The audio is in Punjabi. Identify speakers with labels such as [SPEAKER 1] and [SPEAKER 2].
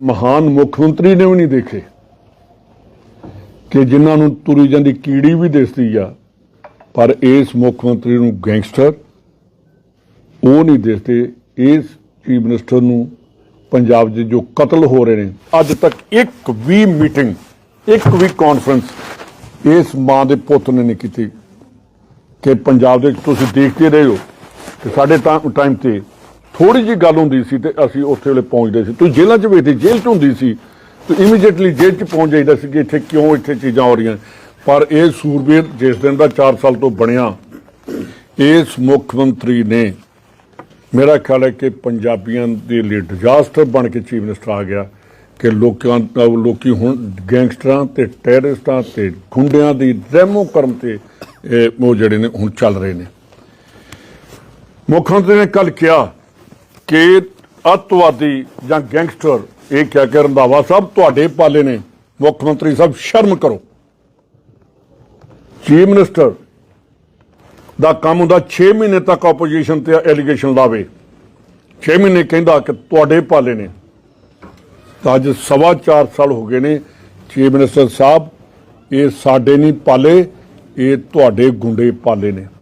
[SPEAKER 1] ਮਹਾਨ ਮੁੱਖ ਮੰਤਰੀ ਨੇ ਵੀ ਨਹੀਂ ਦੇਖੇ ਕਿ ਜਿਨ੍ਹਾਂ ਨੂੰ ਤੁਰੀ ਜਾਂਦੀ ਕੀੜੀ ਵੀ ਦਿਸਦੀ ਆ, ਪਰ ਇਸ ਮੁੱਖ ਮੰਤਰੀ ਨੂੰ ਗੈਂਗਸਟਰ ਉਹ ਨਹੀਂ ਦਿਸਦੇ। ਇਸ ਚੀਫ ਮਿਨਿਸਟਰ ਨੂੰ ਪੰਜਾਬ 'ਚ ਜੋ ਕਤਲ ਹੋ ਰਹੇ ਨੇ, ਅੱਜ ਤੱਕ ਇੱਕ ਵੀ ਮੀਟਿੰਗ, ਇੱਕ ਵੀ ਕਾਨਫਰੰਸ ਇਸ ਮਾਂ ਦੇ ਪੁੱਤ ਨੇ ਨਹੀਂ ਕੀਤੀ। ਕਿ ਪੰਜਾਬ ਦੇ ਤੁਸੀਂ ਦੇਖਦੇ ਰਹੇ ਹੋ ਕਿ ਸਾਡੇ ਟਾਈਮ ਤੇ ਥੋੜੀ ਜੀ ਗੱਲ ਹੁੰਦੀ ਸੀ ਤੇ ਅਸੀਂ ਉੱਥੇ ਵੇਲੇ ਪਹੁੰਚਦੇ ਸੀ। ਤੁਸੀਂ ਜੇਲ੍ਹਾਂ 'ਚ ਵੇਖਦੇ ਜੇਲ੍ਹ 'ਚ ਹੁੰਦੀ ਸੀ। ਤੇ ਇਮੀਡੀਏਟਲੀ ਜੇਲ੍ਹ 'ਚ ਪਹੁੰਚ ਜਾਈਦਾ ਸੀ ਕਿ ਇੱਥੇ ਕਿਉਂ ਇੱਥੇ ਚੀਜ਼ਾਂ ਹੋ ਰਹੀਆਂ। ਪਰ ਇਹ ਸੂਰਬੀਰ ਜਿਸ ਦਿਨ ਦਾ 4 ਸਾਲ ਤੋਂ ਬਣਿਆ, ਇਸ ਮੁੱਖ ਮੰਤਰੀ ਨੇ ਮੇਰਾ ਖਿਆਲ ਹੈ ਕਿ ਪੰਜਾਬੀਆਂ ਦੇ ਲਈ ਡਿਜ਼ਾਸਟਰ ਬਣ ਕੇ ਚੀਫ ਮਿਨਿਸਟਰ ਆ ਗਿਆ ਕਿ ਲੋਕਾਂ ਲੋਕੀ ਹੁਣ ਗੈਂਗਸਟਰਾਂ ਤੇ ਟੈਰਰਿਸਟਾਂ ਤੇ ਗੁੰਡਿਆਂ ਦੀ ਰਹਿਮੋ ਕਰਮ ਤੇ, ਇਹ ਉਹ ਜਿਹੜੇ ਨੇ ਹੁਣ ਚੱਲ ਰਹੇ ਨੇ। ਮੁੱਖ ਮੰਤਰੀ ਨੇ ਕੱਲ ਕਿਹਾ ਕਿ ਅੱਤਵਾਦੀ ਜਾਂ ਗੈਂਗਸਟਰ, ਇਹ ਕਹਿ ਕੇ ਰੰਧਾਵਾ ਸਾਹਿਬ ਤੁਹਾਡੇ ਪਾਲੇ ਨੇ, ਮੁੱਖ ਮੰਤਰੀ ਸਾਹਿਬ ਸ਼ਰਮ ਕਰੋ। ਚੀਫ ਮਿਨਿਸਟਰ ਦਾ ਕੰਮ ਹੁੰਦਾ 6 ਮਹੀਨੇ ਤੱਕ ਆਪੋਜੀਸ਼ਨ ਤੇ ਐਲੀਗੇਸ਼ਨ ਲਾਵੇ। 6 ਮਹੀਨੇ ਕਹਿੰਦਾ ਕਿ ਤੁਹਾਡੇ ਪਾਲੇ ਨੇ। ਤਾਂ ਅੱਜ ਸਵਾ 4 ਸਾਲ ਹੋ ਗਏ ਨੇ ਚੀਫ ਮਿਨਿਸਟਰ ਸਾਹਿਬ, ਇਹ ਸਾਡੇ ਨਹੀਂ ਪਾਲੇ, ਇਹ ਤੁਹਾਡੇ ਗੁੰਡੇ ਪਾਲੇ ਨੇ।